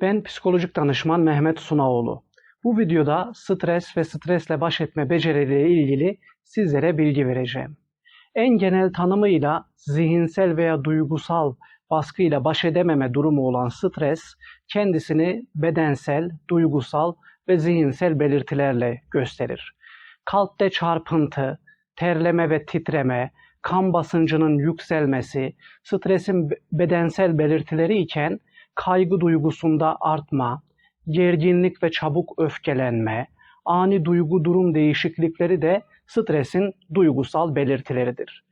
Ben psikolojik danışman Mehmet Sunaoğlu. Bu videoda stres ve stresle baş etme becerileriyle ilgili sizlere bilgi vereceğim. En genel tanımıyla zihinsel veya duygusal baskıyla baş edememe durumu olan stres, kendisini bedensel, duygusal ve zihinsel belirtilerle gösterir. Kalpte çarpıntı, terleme ve titreme, kan basıncının yükselmesi, stresin bedensel belirtileri iken kaygı duygusunda artma, gerginlik ve çabuk öfkelenme, ani duygu durum değişiklikleri de stresin duygusal belirtileridir.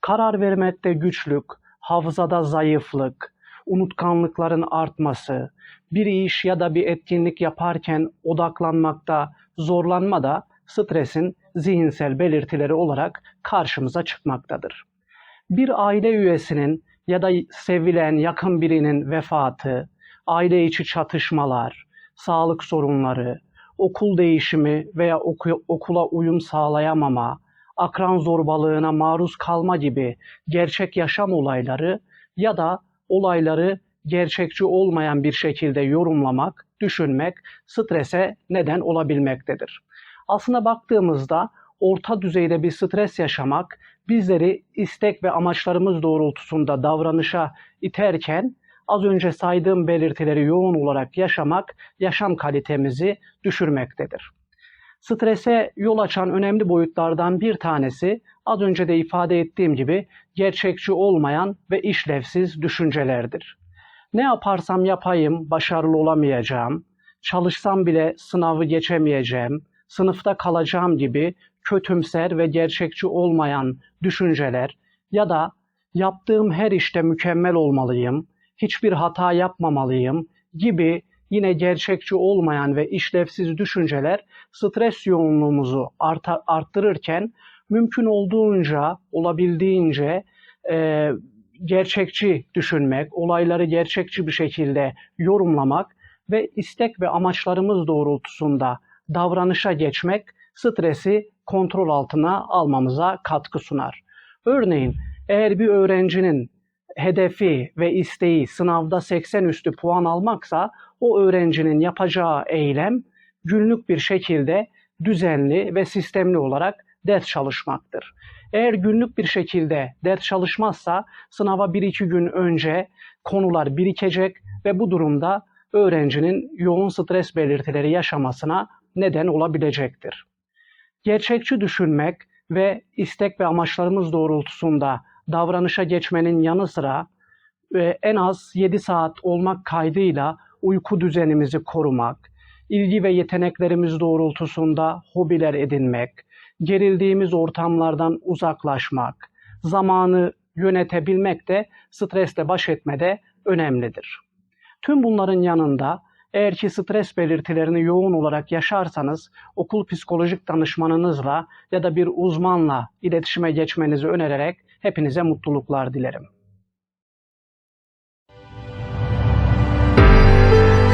Karar vermekte güçlük, hafızada zayıflık, unutkanlıkların artması, bir iş ya da bir etkinlik yaparken odaklanmakta zorlanma da stresin zihinsel belirtileri olarak karşımıza çıkmaktadır. Bir aile üyesinin ya da sevilen yakın birinin vefatı, aile içi çatışmalar, sağlık sorunları, okul değişimi veya oku- okula uyum sağlayamama, akran zorbalığına maruz kalma gibi gerçek yaşam olayları ya da olayları gerçekçi olmayan bir şekilde yorumlamak, düşünmek strese neden olabilmektedir. Aslına baktığımızda orta düzeyde bir stres yaşamak bizleri istek ve amaçlarımız doğrultusunda davranışa iterken az önce saydığım belirtileri yoğun olarak yaşamak yaşam kalitemizi düşürmektedir. Strese yol açan önemli boyutlardan bir tanesi az önce de ifade ettiğim gibi gerçekçi olmayan ve işlevsiz düşüncelerdir. Ne yaparsam yapayım başarılı olamayacağım, çalışsam bile sınavı geçemeyeceğim, sınıfta kalacağım gibi kötümser ve gerçekçi olmayan düşünceler ya da yaptığım her işte mükemmel olmalıyım, hiçbir hata yapmamalıyım gibi yine gerçekçi olmayan ve işlevsiz düşünceler stres yoğunluğumuzu arta, arttırırken mümkün olduğunca, olabildiğince e, gerçekçi düşünmek, olayları gerçekçi bir şekilde yorumlamak ve istek ve amaçlarımız doğrultusunda davranışa geçmek stresi kontrol altına almamıza katkı sunar. Örneğin eğer bir öğrencinin hedefi ve isteği sınavda 80 üstü puan almaksa o öğrencinin yapacağı eylem günlük bir şekilde düzenli ve sistemli olarak ders çalışmaktır. Eğer günlük bir şekilde ders çalışmazsa sınava 1-2 gün önce konular birikecek ve bu durumda öğrencinin yoğun stres belirtileri yaşamasına neden olabilecektir. Gerçekçi düşünmek ve istek ve amaçlarımız doğrultusunda davranışa geçmenin yanı sıra e, en az 7 saat olmak kaydıyla uyku düzenimizi korumak, ilgi ve yeteneklerimiz doğrultusunda hobiler edinmek, gerildiğimiz ortamlardan uzaklaşmak, zamanı yönetebilmek de stresle baş etmede önemlidir. Tüm bunların yanında eğer ki stres belirtilerini yoğun olarak yaşarsanız okul psikolojik danışmanınızla ya da bir uzmanla iletişime geçmenizi önererek hepinize mutluluklar dilerim.